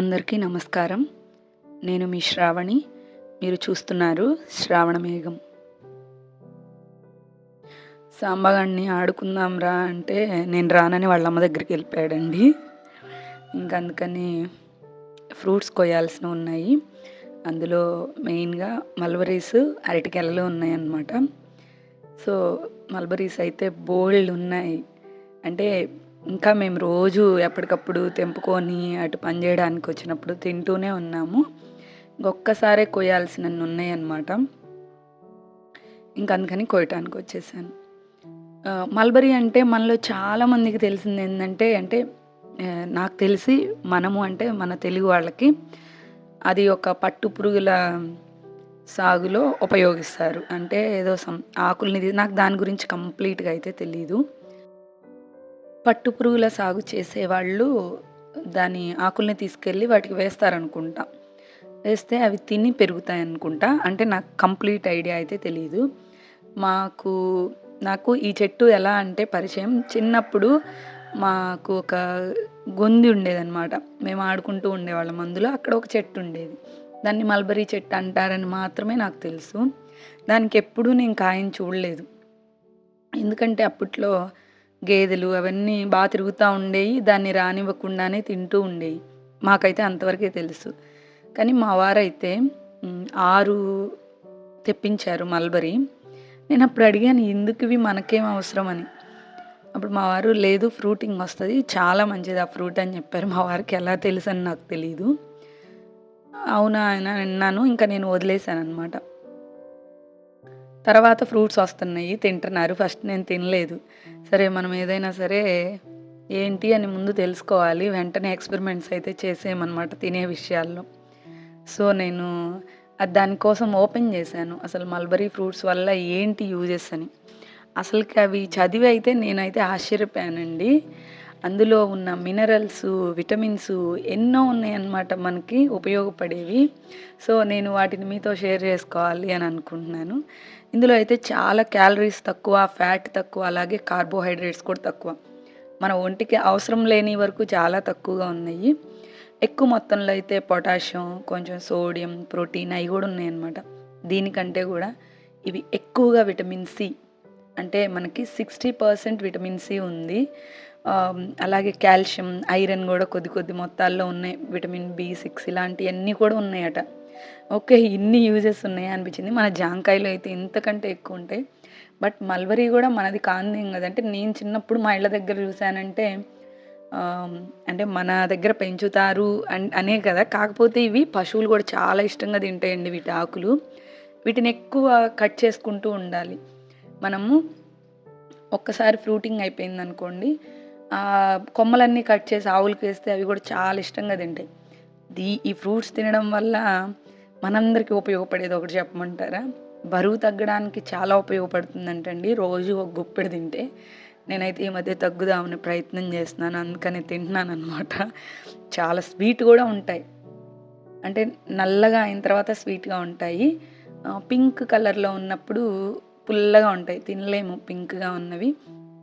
అందరికీ నమస్కారం. నేను మీ శ్రావణి. మీరు చూస్తున్నారు శ్రావణ మేఘం. సాంబగాడిని ఆడుకుందాం రా అంటే నేను రానని వాళ్ళ అమ్మ దగ్గరికి వెళ్ళిపోయాడండి. ఇంకా అందుకని ఫ్రూట్స్ కొయ్యాల్సినవి ఉన్నాయి. అందులో మెయిన్గా మల్బరీస్ అరటికెలలు ఉన్నాయన్నమాట. సో మల్బరీస్ అయితే బోల్డ్ ఉన్నాయి. అంటే ఇంకా మేము రోజు ఎప్పటికప్పుడు తెంపుకొని అటు పని చేయడానికి వచ్చినప్పుడు తింటూనే ఉన్నాము. ఒక్కసారే కొయ్యాల్సినవి ఉన్నాయన్నమాట ఇంకా అందుకని కొయ్యటానికి వచ్చేసాను. మల్బరీ అంటే మనలో చాలామందికి తెలిసింది ఏంటంటే అంటే నాకు తెలిసి మనము అంటే మన తెలుగు వాళ్ళకి అది ఒక పట్టు పురుగుల సాగులో ఉపయోగిస్తారు. అంటే ఏదో సం ఆకుల్ని నాకు దాని గురించి కంప్లీట్గా అయితే తెలియదు పట్టు పురుగుల సాగు చేసేవాళ్ళు దాని ఆకుల్ని తీసుకెళ్ళి వాటికి వేస్తారనుకుంటా. వేస్తే అవి తిని పెరుగుతాయి అనుకుంటా అంటే నాకు కంప్లీట్ ఐడియా అయితే తెలియదు మాకు నాకు ఈ చెట్టు ఎలా అంటే పరిచయం. చిన్నప్పుడు మాకు ఒక గొంది ఉండేదన్నమాట. మేము ఆడుకుంటూ ఉండేవాళ్ళం అందులో. అక్కడ ఒక చెట్టు ఉండేది. దాన్ని మల్బరీ చెట్టు అంటారని మాత్రమే నాకు తెలుసు. దానికి ఎప్పుడూ నేను కాయని చూడలేదు. ఎందుకంటే అప్పట్లో గేదెలు అవన్నీ బాగా తిరుగుతూ ఉండేవి దాన్ని రానివ్వకుండానే తింటూ ఉండేవి మాకైతే అంతవరకే తెలుసు. కానీ మా వారైతే ఆరు తెప్పించారు మల్బరీ. నేను అప్పుడు అడిగాను ఎందుకు ఇవి మనకేం అవసరం అని. అప్పుడు మా వారు లేదు ఫ్రూటింగ్ వస్తుంది చాలా మంచిది ఆ ఫ్రూట్ అని చెప్పారు. మా వారికి ఎలా తెలుసు అని నాకు తెలియదు అవునా అని అన్నాను ఇంకా నేను వదిలేశాను అనమాట తర్వాత ఫ్రూట్స్ వస్తున్నాయి తింటున్నారు. ఫస్ట్ నేను తినలేదు. సరే మనం ఏదైనా సరే ఏంటి అని ముందు తెలుసుకోవాలి. వెంటనే ఎక్స్పెరిమెంట్స్ అయితే చేసేయమన్నమాట తినే విషయాల్లో. సో నేను అది దానికోసం ఓపెన్ చేశాను. అసలు మల్బరీ ఫ్రూట్స్ వల్ల ఏంటి యూజెస్ అని. అసలుకి అవి చదివి అయితే నేనైతే ఆశ్చర్యపోయానండి. అందులో ఉన్న మినరల్స్ విటమిన్స్ ఎన్నో ఉన్నాయన్నమాట మనకి ఉపయోగపడేవి. సో నేను వాటిని మీతో షేర్ చేసుకోవాలి అని అనుకుంటున్నాను. ఇందులో అయితే చాలా క్యాలరీస్ తక్కువ ఫ్యాట్ తక్కువ అలాగే కార్బోహైడ్రేట్స్ కూడా తక్కువ. మన ఒంటికి అవసరం లేని వరకు చాలా తక్కువగా ఉన్నాయి. ఎక్కువ మొత్తంలో అయితే పొటాషియం కొంచెం సోడియం ప్రోటీన్ అవి కూడా ఉన్నాయన్నమాట. దీనికంటే కూడా ఇవి ఎక్కువగా విటమిన్ సి. అంటే మనకి సిక్స్టీ పర్సెంట్ విటమిన్ సి ఉంది. అలాగే కాల్షియం ఐరన్ కూడా కొద్ది కొద్ది మొత్తాల్లో ఉన్నాయి. విటమిన్ బి సిక్స్ ఇలాంటివన్నీ కూడా ఉన్నాయట. ఓకే ఇన్ని యూజెస్ ఉన్నాయి అనిపించింది. మన జాంకాయలు అయితే ఇంతకంటే ఎక్కువ ఉంటాయి. బట్ మల్బరీ కూడా మనది కాందేం కదా. అంటే నేను చిన్నప్పుడు మా ఇళ్ళ దగ్గర చూశానంటే అంటే మన దగ్గర పెంచుతారు అన్ అనే కదా. కాకపోతే ఇవి పశువులు కూడా చాలా ఇష్టంగా తింటాయండి వీటి ఆకులు. వీటిని ఎక్కువ కట్ చేసుకుంటూ ఉండాలి. మనము ఒక్కసారి ఫ్రూటింగ్ అయిపోయింది అనుకోండి కొమ్మలన్నీ కట్ చేసి ఆవులకి వేస్తే అవి కూడా చాలా ఇష్టంగా తింటాయి. దీ ఈ ఫ్రూట్స్ తినడం వల్ల మనందరికీ ఉపయోగపడేది ఒకటి చెప్పమంటారా? బరువు తగ్గడానికి చాలా ఉపయోగపడుతుందంటండి. రోజు ఒక గుప్పెడు తింటే నేనైతే ఈ మధ్య తగ్గుదామని ప్రయత్నం చేస్తున్నాను. అందుకని తింటున్నాను అనమాట చాలా స్వీట్ కూడా ఉంటాయి. అంటే నల్లగా అయిన తర్వాత స్వీట్గా ఉంటాయి. పింక్ కలర్లో ఉన్నప్పుడు పుల్లగా ఉంటాయి. తినలేము పింక్గా ఉన్నవి.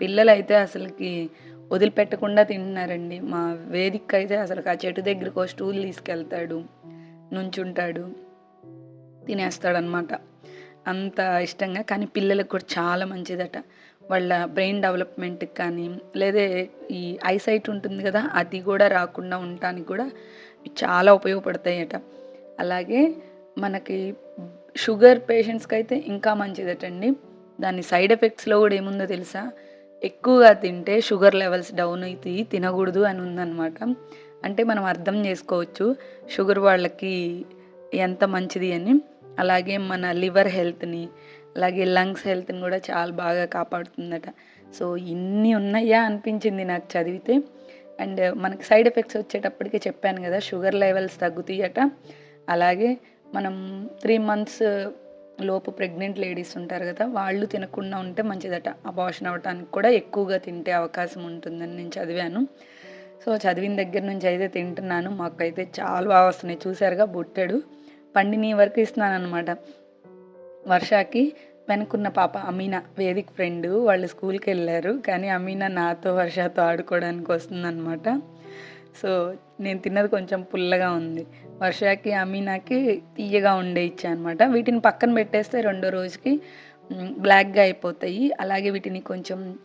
పిల్లలు అయితే అసలుకి వదిలిపెట్టకుండా తింటున్నారండి మా వేదిక అయితే అసలు ఆ చెట్టు దగ్గరికి ఒక స్టూల్ తీసుకెళ్తాడు నుంచుంటాడు తినేస్తాడనమాట అంత ఇష్టంగా కానీ పిల్లలకు కూడా చాలా మంచిదట. వాళ్ళ బ్రెయిన్ డెవలప్మెంట్కి కానీ లేదా ఈ ఐసైట్ ఉంటుంది కదా అది కూడా రాకుండా ఉండటానికి కూడా చాలా ఉపయోగపడతాయట. అలాగే మనకి షుగర్ పేషెంట్స్కి అయితే ఇంకా మంచిదటండి. దాని సైడ్ ఎఫెక్ట్స్లో కూడా ఏముందో తెలుసా? ఎక్కువగా తింటే షుగర్ లెవెల్స్ డౌన్ అయితే తినకూడదు అని ఉందన్నమాట. అంటే మనం అర్థం చేసుకోవచ్చు షుగర్ వాళ్ళకి ఎంత మంచిది అని. అలాగే మన లివర్ హెల్త్ని అలాగే లంగ్స్ హెల్త్ని కూడా చాలా బాగా కాపాడుతుందట. సో ఇన్ని ఉన్నాయా అనిపించింది నాకు చదివితే. అండ్ మనకి సైడ్ ఎఫెక్ట్స్ వచ్చేటప్పటికే చెప్పాను కదా షుగర్ లెవెల్స్ తగ్గుతాయట. అలాగే మనం త్రీ మంత్స్ లోపు ప్రెగ్నెంట్ లేడీస్ ఉంటారు కదా వాళ్ళు తినకుండా ఉంటే మంచిదట. అబార్షన్ అవ్వడానికి కూడా ఎక్కువగా తింటే అవకాశం ఉంటుందని నేను చదివాను. సో చదివిన దగ్గర నుంచి అయితే తింటున్నాను. మాకైతే చాలా బాగా వస్తున్నాయి. చూసారుగా బుట్టెడు. పండిని వరకు ఇస్తున్నాను అనమాట వర్షాకి వెనుకున్న పాప అమీనా వేదిక ఫ్రెండ్ వాళ్ళు స్కూల్కి వెళ్ళారు. కానీ అమీనా నాతో వర్షాతో ఆడుకోవడానికి వస్తుందన్నమాట. సో నేను తిన్నది కొంచెం పుల్లగా ఉంది. వర్షాకి అమీనాకి తీయగా ఉండే ఇచ్చా అనమాట వీటిని పక్కన పెట్టేస్తే రెండో రోజుకి బ్లాక్గా అయిపోతాయి. అలాగే వీటిని కొంచెం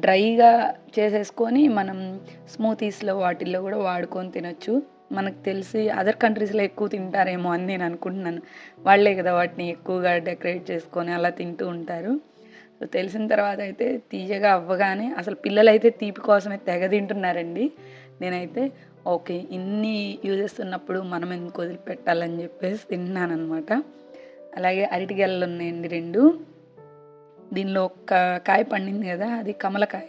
డ్రైగా చేసేసుకొని మనం స్మూతీస్లో వాటిల్లో కూడా వాడుకొని తినొచ్చు. మనకు తెలిసి అదర్ కంట్రీస్లో ఎక్కువ తింటారేమో అని నేను అనుకుంటున్నాను. వాళ్ళే కదా వాటిని ఎక్కువగా డెకరేట్ చేసుకొని అలా తింటూ ఉంటారు. సో తెలిసిన తర్వాత అయితే తీయగా అవ్వగానే అసలు పిల్లలైతే తీపి కోసమే తెగ తింటున్నారండి. నేనైతే ఓకే ఇన్ని యూజెస్ ఉన్నప్పుడు మనం ఎందుకు వదిలిపెట్టాలని చెప్పేసి తిన్నాను అనమాట అలాగే అరటి గెలలు ఉన్నాయండి రెండు. దీనిలో ఒక కాయ పండింది కదా అది కమలకాయ.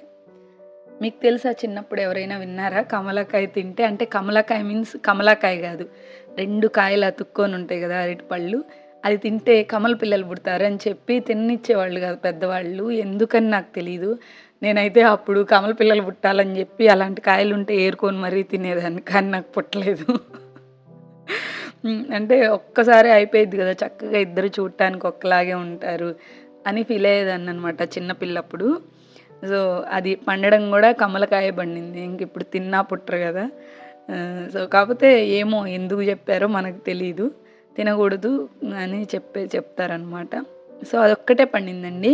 మీకు తెలుసా చిన్నప్పుడు ఎవరైనా విన్నారా? కమలకాయ తింటే అంటే కమలకాయ మీన్స్ కమలకాయ కాదు. రెండు కాయలు అతుక్కొని ఉంటాయి కదా అరటి పళ్ళు అది తింటే కమల పిల్లలు పుడతారు అని చెప్పి తిన్నిచ్చేవాళ్ళు కాదు పెద్దవాళ్ళు. ఎందుకని నాకు తెలియదు నేనైతే అప్పుడు కమల పిల్లలు పుట్టాలని చెప్పి అలాంటి కాయలు ఉంటే ఏరుకొని మరీ తినేదాన్ని కానీ నాకు పుట్టలేదు. అంటే ఒక్కసారి అయిపోయింది కదా చక్కగా ఇద్దరు చూడటానికి ఒక్కలాగే ఉంటారు అని ఫీల్ అయ్యేదాన్ని అనమాట చిన్నపిల్లప్పుడు సో అది పండడం కూడా కమలకాయ పండింది ఇంక ఇప్పుడు తిన్నా పుట్టరు కదా. సో కాకపోతే ఏమో ఎందుకు చెప్పారో మనకు తెలియదు తినకూడదు అని చెప్పే చెప్తారనమాట సో అదొక్కటే పండిందండి.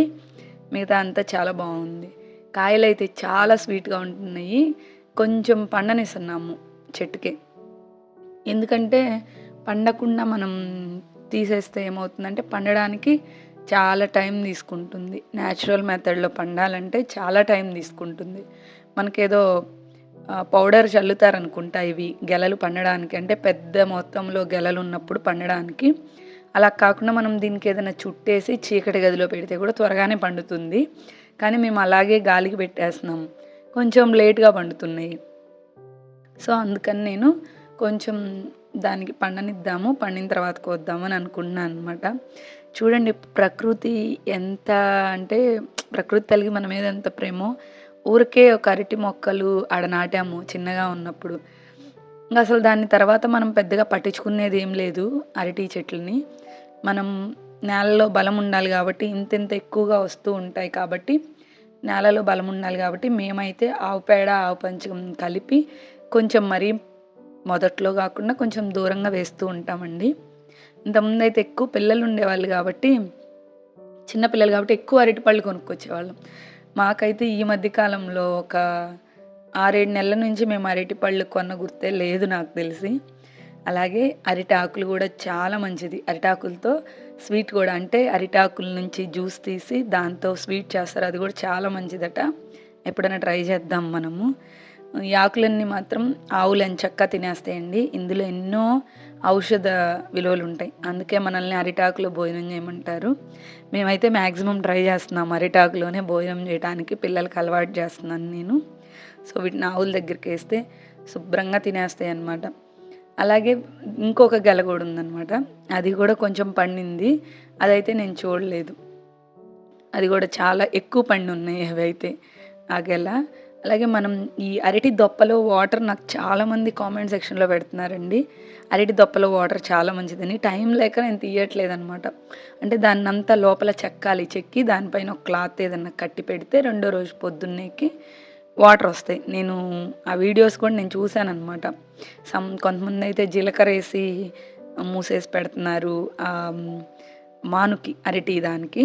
మిగతా అంతా చాలా బాగుంది. కాయలు అయితే చాలా స్వీట్గా ఉంటున్నాయి. కొంచెం పండనిస్తున్నాము చెట్టుకే. ఎందుకంటే పండకుండా మనం తీసేస్తే ఏమవుతుందంటే పండడానికి చాలా టైం తీసుకుంటుంది. న్యాచురల్ మెథడ్లో పండాలంటే చాలా టైం తీసుకుంటుంది. మనకేదో పౌడర్ చల్లుతారనుకుంటా ఇవి గెలలు పండడానికి. అంటే పెద్ద మొత్తంలో గెలలు ఉన్నప్పుడు పండడానికి. అలా కాకుండా మనం దీనికి ఏదైనా చుట్టేసి చీకటి గదిలో పెడితే కూడా త్వరగానే పండుతుంది. కానీ మేము అలాగే గాలికి పెట్టేస్తున్నాం. కొంచెం లేట్గా పండుతున్నాయి. సో అందుకని నేను కొంచెం దానికి పండనిద్దాము పండిన తర్వాత కోద్దామని అనుకుంటున్నాను అనమాట చూడండి ప్రకృతి ఎంత అంటే ప్రకృతి కలిగి మన మీద ఎంత ప్రేమో ఊరికే ఒక అరటి మొక్కలు ఆడ నాటాము చిన్నగా ఉన్నప్పుడు. ఇంకా అసలు దాని తర్వాత మనం పెద్దగా పట్టించుకునేది ఏం లేదు అరటి చెట్లని. మనం నేలలో బలం ఉండాలి కాబట్టి ఇంత ఇంత ఎక్కువగా వస్తూ ఉంటాయి కాబట్టి నేలలో బలం ఉండాలి కాబట్టి మేమైతే ఆవు పేడ ఆవు పంచకం కలిపి కొంచెం మరీ మొదట్లో కాకుండా కొంచెం దూరంగా వేస్తూ ఉంటామండి. ఇంతకుముందు అయితే ఎక్కువ పిల్లలు ఉండేవాళ్ళు కాబట్టి చిన్నపిల్లలు కాబట్టి ఎక్కువ అరటిపళ్ళు కొనుక్కొచ్చేవాళ్ళం. మాకైతే ఈ మధ్య కాలంలో ఒక ఆరేడు నెలల నుంచి మేము అరటిపళ్ళు కొన్న గుర్తే లేదు నాకు తెలిసి. అలాగే అరిటాకులు కూడా చాలా మంచిది. అరిటాకులతో స్వీట్ కూడా అంటే అరిటాకుల నుంచి జ్యూస్ తీసి దాంతో స్వీట్ చేస్తారు. అది కూడా చాలా మంచిదట. ఎప్పుడైనా ట్రై చేద్దాం మనము. ఈ ఆకులన్నీ మాత్రం ఆవులు ఎంచక్కా తినేస్తాయండి. ఇందులో ఎన్నో ఔషధ విలువలు ఉంటాయి. అందుకే మనల్ని అరిటాకులో భోజనం చేయమంటారు. మేమైతే మ్యాక్సిమం ట్రై చేస్తున్నాం అరిటాకులోనే భోజనం చేయడానికి పిల్లలకి అలవాటు చేస్తున్నాను నేను. సో వీటిని ఆవుల దగ్గరికి వేస్తే శుభ్రంగా తినేస్తాయి అన్నమాట అలాగే ఇంకొక గెల కూడా ఉందన్నమాట. అది కూడా కొంచెం పండింది. అదైతే నేను చూడలేదు. అది కూడా చాలా ఎక్కువ పండి ఉన్నాయి అవి అయితే ఆ గెల. అలాగే మనం ఈ అరటి దొప్పలో వాటర్ నాకు చాలామంది కామెంట్ సెక్షన్లో పెడుతున్నారండి. అరటి దొప్పలో వాటర్ చాలా మంచిదని. టైం లేక నేను తీయట్లేదనమాట అంటే దాన్ని అంతా లోపల చెక్కాలి. చెక్కి దానిపైన ఒక క్లాత్ ఏదన్నా కట్టి పెడితే రెండో రోజు పొద్దున్నేకి వాటర్ వస్తాయి. నేను ఆ వీడియోస్ కూడా నేను చూశాను అనమాట సమ్ కొంతమంది అయితే జీలకర్ర వేసి మూసేసి పెడుతున్నారు. ఆ మానుకి అరటి దానికి.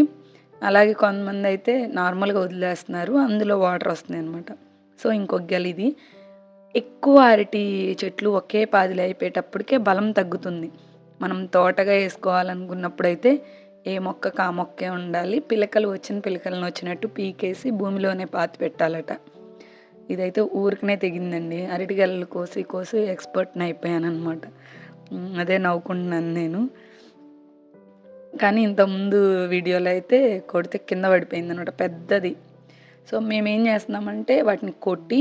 అలాగే కొంతమంది అయితే నార్మల్గా వదిలేస్తున్నారు. అందులో వాటర్ వస్తున్నాయి అనమాట సో ఇంకొక గెల ఇది. ఎక్కువ అరటి చెట్లు ఒకే పాదిలో అయిపోయేటప్పటికే బలం తగ్గుతుంది. మనం తోటగా వేసుకోవాలనుకున్నప్పుడైతే ఏ మొక్కకు ఆ మొక్కే ఉండాలి. పిలకలు వచ్చిన పిలకలను వచ్చినట్టు పీకేసి భూమిలోనే పాతి పెట్టాలట. ఇదైతే ఊరికనే తెగిందండి. అరటికాయలు కోసి కోసి ఎక్స్పర్ట్ని అయిపోయాను అనమాట అదే నవ్వుకుంటున్నాను నేను. కానీ ఇంతకుముందు వీడియోలో అయితే కొడితే కింద పడిపోయింది అనమాట పెద్దది. సో మేమేం చేస్తున్నామంటే వాటిని కొట్టి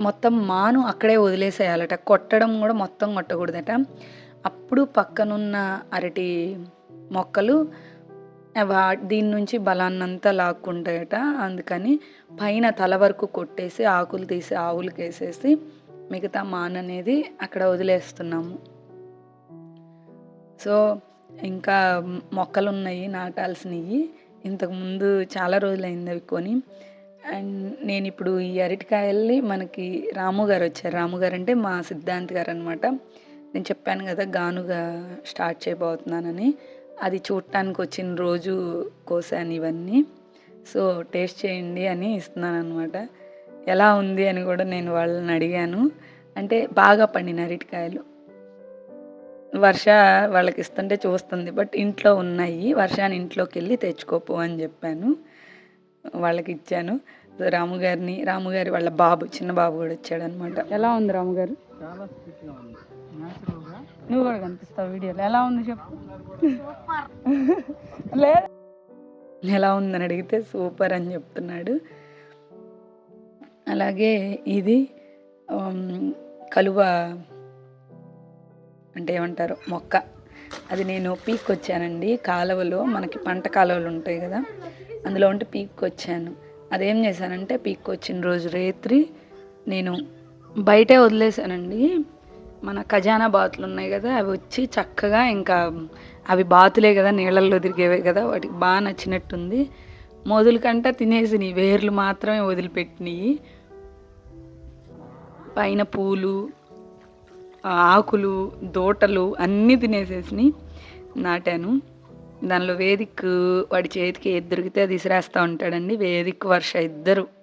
మొత్తం మాను అక్కడే వదిలేసేయాలట. కొట్టడం కూడా మొత్తం కొట్టకూడదట. అప్పుడు పక్కనున్న అరటి మొక్కలు వా దీని నుంచి బలాన్నంతా లాక్కుంటాయట. అందుకని పైన తల వరకు కొట్టేసి ఆకులు తీసి ఆవులకి వేసేసి మిగతా మాన్ అనేది అక్కడ వదిలేస్తున్నాము. సో ఇంకా మొక్కలు ఉన్నాయి నాటాల్సినవి ఇంతకుముందు చాలా రోజులైంది అవి కొని. అండ్ నేను ఇప్పుడు ఈ అరటికాయల్ని మనకి రాము గారు వచ్చారు. రాము గారు అంటే మా సిద్ధాంత్ గారు అనమాట నేను చెప్పాను కదా గానుగా స్టార్ట్ చేయబోతున్నానని. అది చూడటానికి వచ్చిన రోజు కోసాను ఇవన్నీ. సో టేస్ట్ చేయండి అని ఇస్తున్నాను అనమాట ఎలా ఉంది అని కూడా నేను వాళ్ళని అడిగాను. అంటే బాగా పండిన అరటికాయలు. వర్ష వాళ్ళకి ఇస్తుంటే చూస్తుంది బట్ ఇంట్లో ఉన్నాయి. వర్షాన్ని ఇంట్లోకి వెళ్ళి తెచ్చుకోపో అని చెప్పాను. వాళ్ళకి ఇచ్చాను సో రాము గారిని రాము గారి వాళ్ళ బాబు చిన్న బాబు కూడా వచ్చాడు అనమాట ఎలా ఉంది రాము గారు? చాలా నువ్వు కూడా కనిపిస్తావు వీడియోలో. ఎలా ఉంది చెప్పు? లేదు. ఎలా ఉందని అడిగితే సూపర్ అని చెప్తున్నాడు. అలాగే ఇది కలువ అంటే ఏమంటారు? మొక్క. అది నేను పీక్ వచ్చానండి కాలువలో మనకి పంట కాలువలు ఉంటాయి కదా అందులో ఉంటే పీక్ వచ్చాను అదేం చేశానంటే పీక్ వచ్చిన రోజు రేత్రి నేను బయటే వదిలేసానండి మన ఖజానా బాతులు ఉన్నాయి కదా అవి వచ్చి చక్కగా ఇంకా అవి బాతులే కదా నీళ్ళల్లో తిరిగేవే కదా వాటికి బాగా నచ్చినట్టుంది. మొదలు కంట తినేసినాయి వేర్లు మాత్రమే వదిలిపెట్టినాయి పైన పూలు ఆకులు దోటలు అన్నీ తినేసేసినాయి నాటాను. దానిలో వేదిక్ వాడి చేతికి ఏది దొరికితే అది ఇసిరేస్తూ ఉంటాడండి. వేదిక్ వర్ష ఇద్దరు.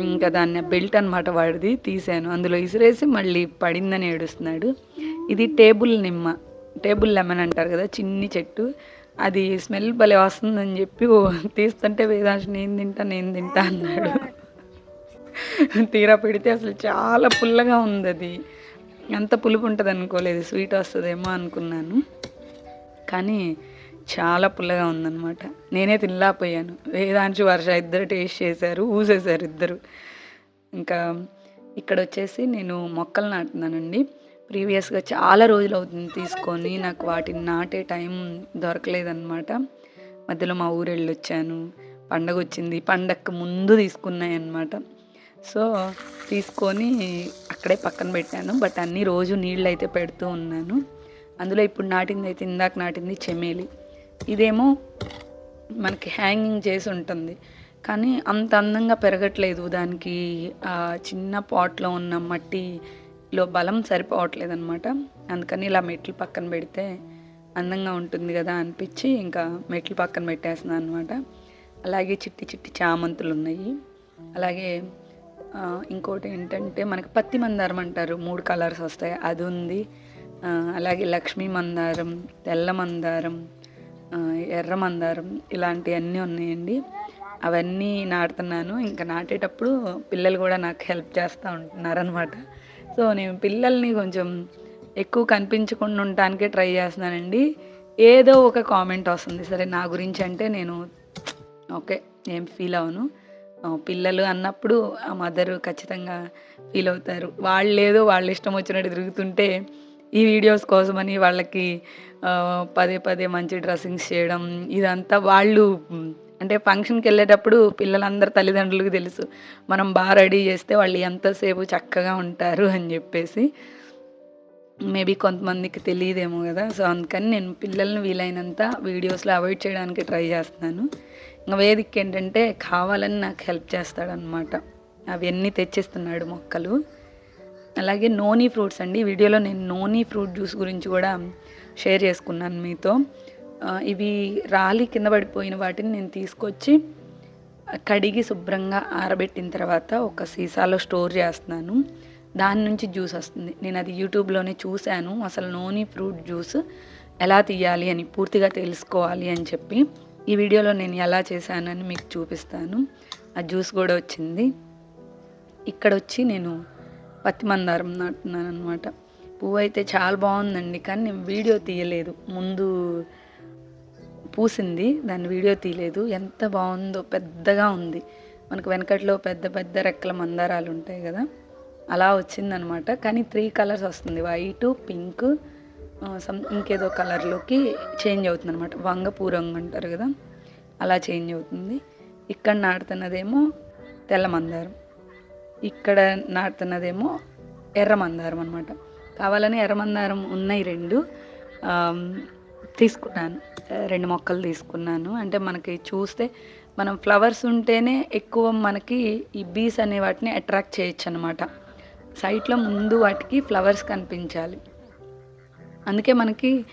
ఇంకా దాన్ని బెల్ట్ అనమాట వాడిది తీసాను. అందులో విసిరేసి మళ్ళీ పడిందని ఏడుస్తున్నాడు. ఇది టేబుల్ నిమ్మ. టేబుల్ లెమన్ అంటారు కదా చిన్ని చెట్టు. అది స్మెల్ భలే వస్తుందని చెప్పి ఓ తీస్తుంటే వేదాంశ నేను తింటా నేను తింటా అన్నాడు. తీరా పెడితే అసలు చాలా పుల్లగా ఉంది అది ఎంత పులుపు ఉంటుంది అనుకోలేదు స్వీట్ వస్తుందేమో అనుకున్నాను. కానీ చాలా పుల్లగా ఉందన్నమాట. నేనే తినలేకపోయాను వేదాంశు వర్ష ఇద్దరు టేస్ట్ చేశారు ఊసేశారు ఇద్దరు. ఇంకా ఇక్కడ వచ్చేసి నేను మొక్కలు నాటున్నానండి ప్రీవియస్గా చాలా రోజులు అవుతుంది తీసుకొని నాకు వాటిని నాటే టైం దొరకలేదన్నమాట. మధ్యలో మా ఊరు వెళ్ళి వచ్చాను పండగ వచ్చింది. పండగకు ముందు తీసుకున్నాయి అన్నమాట సో తీసుకొని అక్కడే పక్కన పెట్టాను. బట్ అన్ని రోజు నీళ్ళు అయితే పెడుతూ ఉన్నాను. అందులో ఇప్పుడు నాటింది అయితే ఇందాక నాటింది చెమేలి. ఇదేమో మనకి హ్యాంగింగ్ చేసి ఉంటుంది. కానీ అంత అందంగా పెరగట్లేదు దానికి. ఆ చిన్న పాట్లో ఉన్న మట్టిలో బలం సరిపోవట్లేదు అనమాట అందుకని ఇలా మెట్లు పక్కన పెడితే అందంగా ఉంటుంది కదా అనిపించి ఇంకా మెట్లు పక్కన పెట్టేస్తున్నాను అనమాట అలాగే చిట్టి చిట్టి చామంతులు ఉన్నాయి. అలాగే ఇంకోటి ఏంటంటే మనకి పత్తి మందారం అంటారు. మూడు కలర్స్ వస్తాయి. అది ఉంది. అలాగే లక్ష్మీ మందారం తెల్ల మందారం ఎర్ర మందారం ఇలాంటివన్నీ ఉన్నాయండి. అవన్నీ నాటుతున్నాను. ఇంకా నాటేటప్పుడు పిల్లలు కూడా నాకు హెల్ప్ చేస్తూ ఉంటున్నారు అనమాట సో నేను పిల్లల్ని కొంచెం ఎక్కువ కనిపించకుండా ఉండటానికే ట్రై చేస్తున్నానండి. ఏదో ఒక కామెంట్ వస్తుంది. సరే నా గురించి అంటే నేను ఓకే ఏం ఫీల్ అవను పిల్లలు అన్నప్పుడు ఆ మదర్ ఖచ్చితంగా ఫీల్ అవుతారు. వాళ్ళు ఏదో వాళ్ళ ఇష్టం వచ్చినట్టు తిరుగుతుంటే ఈ వీడియోస్ కోసమని వాళ్ళకి పదే పదే మంచి డ్రెస్సింగ్స్ చేయడం ఇదంతా వాళ్ళు అంటే ఫంక్షన్కి వెళ్ళేటప్పుడు పిల్లలందరి తల్లిదండ్రులకు తెలుసు మనం బాగా రెడీ చేస్తే వాళ్ళు ఎంతసేపు చక్కగా ఉంటారు అని చెప్పేసి. మేబీ కొంతమందికి తెలియదేమో కదా సో అందుకని నేను పిల్లల్ని వీలైనంత వీడియోస్లో అవాయిడ్ చేయడానికి ట్రై చేస్తున్నాను. ఇంకా వేదిక ఏంటంటే కావాలని నాకు హెల్ప్ చేస్తాడనమాట అవన్నీ తెచ్చిస్తున్నాడు మొక్కలు. అలాగే నోనీ ఫ్రూట్స్ అండి. వీడియోలో నేను నోనీ ఫ్రూట్ జ్యూస్ గురించి కూడా షేర్ చేసుకున్నాను మీతో. ఇవి రాలి కింద పడిపోయిన వాటిని నేను తీసుకొచ్చి కడిగి శుభ్రంగా ఆరబెట్టిన తర్వాత ఒక సీసాలో స్టోర్ చేస్తున్నాను. దాని నుంచి జ్యూస్ వస్తుంది. నేను అది యూట్యూబ్లోనే చూశాను. అసలు నోని ఫ్రూట్ జ్యూస్ ఎలా తీయాలి అని పూర్తిగా తెలుసుకోవాలి అని చెప్పి ఈ వీడియోలో నేను ఎలా చేశానని మీకు చూపిస్తాను. ఆ జ్యూస్ కూడా వచ్చింది. ఇక్కడ వచ్చి నేను పత్తి మందారం నాటున్నాను అనమాట పువ్వు అయితే చాలా బాగుందండి కానీ నేను వీడియో తీయలేదు. ముందు పూసింది దాన్ని వీడియో తీయలేదు. ఎంత బాగుందో పెద్దగా ఉంది. మనకు వెనకట్లో పెద్ద పెద్ద రెక్కల మందారాలు ఉంటాయి కదా అలా వచ్చిందనమాట కానీ త్రీ కలర్స్ వస్తుంది. వైట్ పింక్ సమ్ ఇంకేదో కలర్లోకి చేంజ్ అవుతుంది అనమాట వంగపూ అంటారు కదా అలా చేంజ్ అవుతుంది. ఇక్కడ నాటుతున్నదేమో తెల్ల మందారం. ఇక్కడ నాటుతున్నదేమో ఎర్రమందారం అనమాట కావాలని ఎర్రమందారం ఉన్నాయి రెండు. తీసుకున్నాను. రెండు మొక్కలు తీసుకున్నాను. అంటే మనకి చూస్తే మనం ఫ్లవర్స్ ఉంటేనే ఎక్కువ మనకి ఈ బీస్ అనే వాటిని అట్రాక్ట్ చేయొచ్చు అనమాట సైట్లో ముందు వాటికి ఫ్లవర్స్ కనిపించాలి. అందుకే మనకి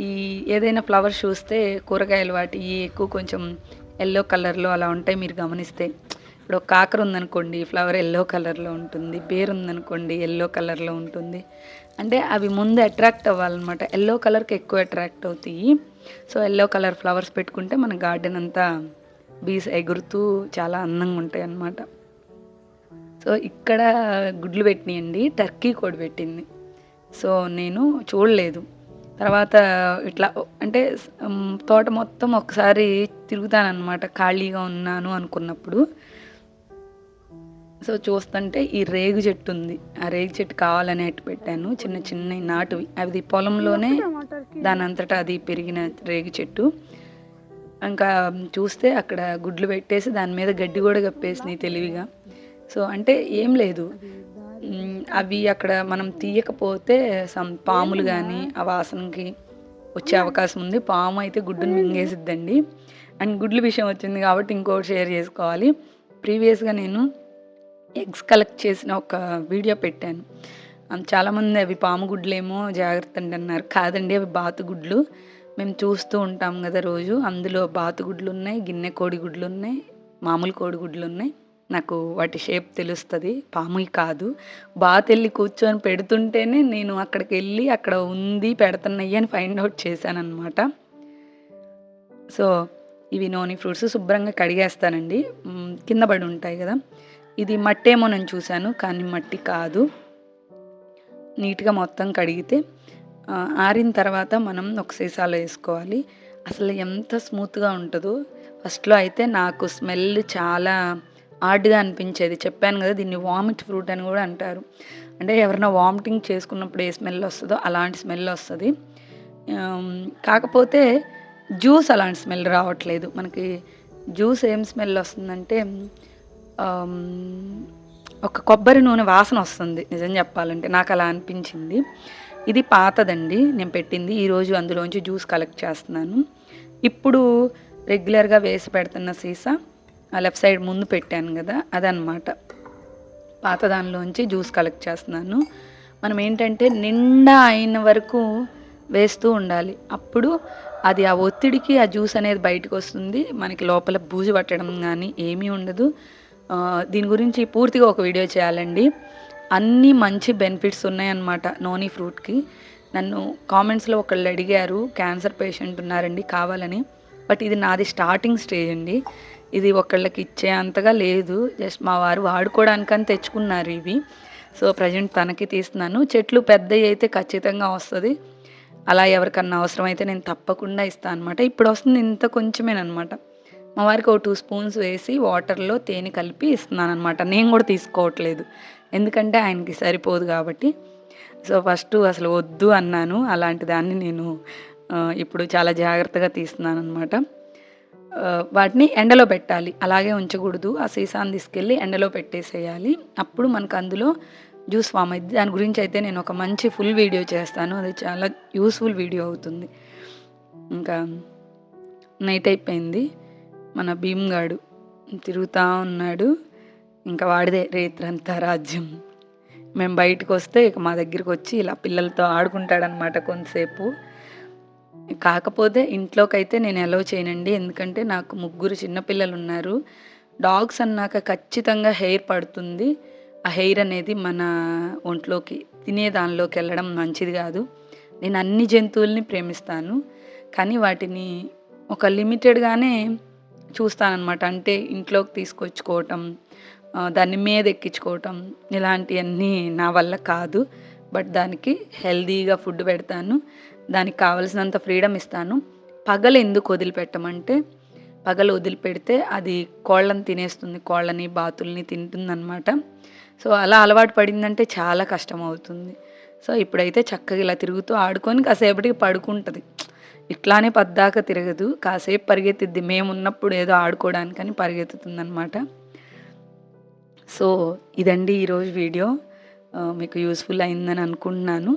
ఈ ఏదైనా ఫ్లవర్స్ చూస్తే కూరగాయలు వాటి ఎక్కువ కొంచెం ఎల్లో కలర్లో అలా ఉంటాయి మీరు గమనిస్తే. ఇప్పుడు ఒక కాకర ఉందనుకోండి ఫ్లవర్ ఎల్లో కలర్లో ఉంటుంది బేర్ ఉందనుకోండి ఎల్లో కలర్లో ఉంటుంది. అంటే అవి ముందు అట్రాక్ట్ అవ్వాలన్నమాట. ఎల్లో కలర్కి ఎక్కువ అట్రాక్ట్ అవుతాయి. సో ఎల్లో కలర్ ఫ్లవర్స్ పెట్టుకుంటే మన గార్డెన్ అంతా బీస్ ఎగురుతూ చాలా అందంగా ఉంటాయి అన్నమాట సో ఇక్కడ గుడ్లు పెట్టినాయండి టర్కీ కోడి పెట్టింది. సో నేను చూడలేదు. తర్వాత ఇట్లా అంటే తోట మొత్తం ఒకసారి తిరుగుతానన్నమాట. ఖాళీగా ఉన్నాను అనుకున్నప్పుడు. సో చూస్తుంటే ఈ రేగు చెట్టు ఉంది. ఆ రేగు చెట్టు కావాలని అట్టు పెట్టాను. చిన్న చిన్న నాటువి. అది పొలంలోనే దాని అంతటా అది పెరిగిన రేగు చెట్టు. ఇంకా చూస్తే అక్కడ గుడ్లు పెట్టేసి దాని మీద గడ్డి కూడా కప్పేసినాయి తెలివిగా. సో అంటే ఏం లేదు. అవి అక్కడ మనం తీయకపోతే సమ్ పాములు కానీ ఆ వాసనకి వచ్చే అవకాశం ఉంది. పాము అయితే గుడ్డుని మింగేసిద్దండి. అండ్ గుడ్ల విషయం వచ్చింది కాబట్టి ఇంకోటి షేర్ చేసుకోవాలి. ప్రీవియస్గా నేను ఎగ్స్ కలెక్ట్ చేసిన ఒక వీడియో పెట్టాను. చాలామంది అవి పాము గుడ్లేమో జాగ్రత్త అండి అన్నారు. కాదండి అవి బాతుగుడ్లు మేము చూస్తూ ఉంటాం కదా రోజు. అందులో బాతుగుడ్లు ఉన్నాయి గిన్నె కోడిగుడ్లు ఉన్నాయి మామూలు కోడిగుడ్లు ఉన్నాయి నాకు వాటి షేప్ తెలుస్తుంది. పాముయి కాదు. బాత్ వెళ్ళి కూర్చొని పెడుతుంటేనే నేను అక్కడికి వెళ్ళి అక్కడ ఉంది పెడుతున్నాయి అని ఫైండ్ అవుట్ చేశాను అనమాట సో ఇవి నోని ఫ్రూట్స్ శుభ్రంగా కడిగేస్తానండి. కింద పడి ఉంటాయి కదా. ఇది మట్టేమో నేను చూశాను కానీ మట్టి కాదు. నీట్గా మొత్తం కడిగితే ఆరిన తర్వాత మనం ఒక సీసాలో వేసుకోవాలి. అసలు ఎంత స్మూత్గా ఉంటుందో. ఫస్ట్లో అయితే నాకు స్మెల్ చాలా ఆడ్గా అనిపించేది. చెప్పాను కదా దీన్ని వామిట్ ఫ్రూట్ అని కూడా అంటారు. అంటే ఎవరైనా వామిటింగ్ చేసుకున్నప్పుడు ఏ స్మెల్ వస్తుందో అలాంటి స్మెల్ వస్తుంది. కాకపోతే జ్యూస్ అలాంటి స్మెల్ రావట్లేదు. మనకి జ్యూస్ ఏం స్మెల్ వస్తుందంటే ఒక కొబ్బరి నూనె వాసన వస్తుంది నిజం చెప్పాలంటే. నాకు అలా అనిపించింది. ఇది పాతదండి. నేను పెట్టింది ఈరోజు అందులోంచి జ్యూస్ కలెక్ట్ చేస్తున్నాను. ఇప్పుడు రెగ్యులర్గా వేసి పెడుతున్న సీసా ఆ లెఫ్ట్ సైడ్ ముందు పెట్టాను కదా అదనమాట పాత దానిలోంచి జ్యూస్ కలెక్ట్ చేస్తున్నాను. మనం ఏంటంటే నిండా అయిన వరకు వేస్తూ ఉండాలి. అప్పుడు అది ఆ ఒత్తిడికి ఆ జ్యూస్ అనేది బయటకు వస్తుంది మనకి లోపల బూజు పట్టడం కానీ ఏమీ ఉండదు. దీని గురించి పూర్తిగా ఒక వీడియో చేయాలండి. అన్ని మంచి బెనిఫిట్స్ ఉన్నాయన్నమాట నోని ఫ్రూట్కి. నన్ను కామెంట్స్లో ఒకళ్ళు అడిగారు క్యాన్సర్ పేషెంట్ ఉన్నారండి కావాలని. బట్ ఇది నాది స్టార్టింగ్ స్టేజ్ అండి. ఇది ఒకళ్ళకి ఇచ్చే అంతగా లేదు. జస్ట్ మా వారు వాడుకోవడానికని తెచ్చుకున్నారు ఇవి. సో ప్రజెంట్ తనకి తీస్తున్నాను. చెట్లు పెద్దవి అయితే ఖచ్చితంగా వస్తుంది. అలా ఎవరికన్నా అవసరం అయితే నేను తప్పకుండా ఇస్తాను అనమాట ఇప్పుడు వస్తుంది ఇంత కొంచెమేనమాట మా వారికి ఒక టూ స్పూన్స్ వేసి వాటర్లో తేనె కలిపి ఇస్తున్నాను అనమాట నేను కూడా తీసుకోవట్లేదు. ఎందుకంటే ఆయనకి సరిపోదు కాబట్టి. సో ఫస్ట్ అసలు వద్దు అన్నాను. అలాంటి దాన్ని నేను ఇప్పుడు చాలా జాగ్రత్తగా తీస్తున్నాను అనమాట వాటిని ఎండలో పెట్టాలి. అలాగే ఉంచకూడదు. ఆ సీసాన్ని తీసుకెళ్ళి ఎండలో పెట్టేసేయాలి. అప్పుడు మనకు అందులో జ్యూస్ ఫామ్ అయింది దాని గురించి అయితే నేను ఒక మంచి ఫుల్ వీడియో చేస్తాను. అది చాలా యూస్ఫుల్ వీడియో అవుతుంది. ఇంకా నైట్ అయిపోయింది. మన భీమ్గాడు తిరుగుతూ ఉన్నాడు. ఇంకా వాడిదే రేత్రంతా రాజ్యం. మేము బయటకు వస్తే ఇక మా దగ్గరికి వచ్చి ఇలా పిల్లలతో ఆడుకుంటాడనమాట కొంతసేపు. కాకపోతే ఇంట్లోకైతే నేను ఎలవ్ చేయనండి. ఎందుకంటే నాకు ముగ్గురు చిన్నపిల్లలు ఉన్నారు డాగ్స్ అన్నాక ఖచ్చితంగా హెయిర్ పడుతుంది. ఆ హెయిర్ అనేది మన ఒంట్లోకి తినే దానిలోకి వెళ్ళడం మంచిది కాదు. నేను అన్ని జంతువుల్ని ప్రేమిస్తాను. కానీ వాటిని ఒక లిమిటెడ్గానే చూస్తానన్నమాట. అంటే ఇంట్లోకి తీసుకొచ్చుకోవటం దాన్ని మీద ఎక్కించుకోవటం ఇలాంటివన్నీ నా వల్ల కాదు. బట్ దానికి హెల్దీగా ఫుడ్ పెడతాను. దానికి కావలసినంత ఫ్రీడమ్ ఇస్తాను. పగలు ఎందుకు వదిలిపెట్టమంటే పగలు వదిలిపెడితే అది కోళ్ళని తినేస్తుంది. కోళ్ళని బాతుల్ని తింటుందన్నమాట. సో అలా అలవాటు పడిందంటే చాలా కష్టం అవుతుంది సో ఇప్పుడైతే చక్కగా ఇలా తిరుగుతూ ఆడుకొని కాసేపటికి పడుకుంటుంది. ఇట్లానే పద్దాక తిరగదు. కాసేపు పరిగెత్తిద్ది. మేము ఉన్నప్పుడు ఏదో ఆడుకోవడానికని పరిగెత్తుతుంది అనమాట సో ఇదండి ఈరోజు వీడియో. మీకు యూస్ఫుల్ అయిందని అనుకుంటున్నాను.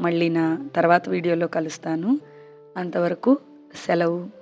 మళ్ళీ నా తర్వాత వీడియోలో కలుస్తాను. అంతవరకు సెలవు.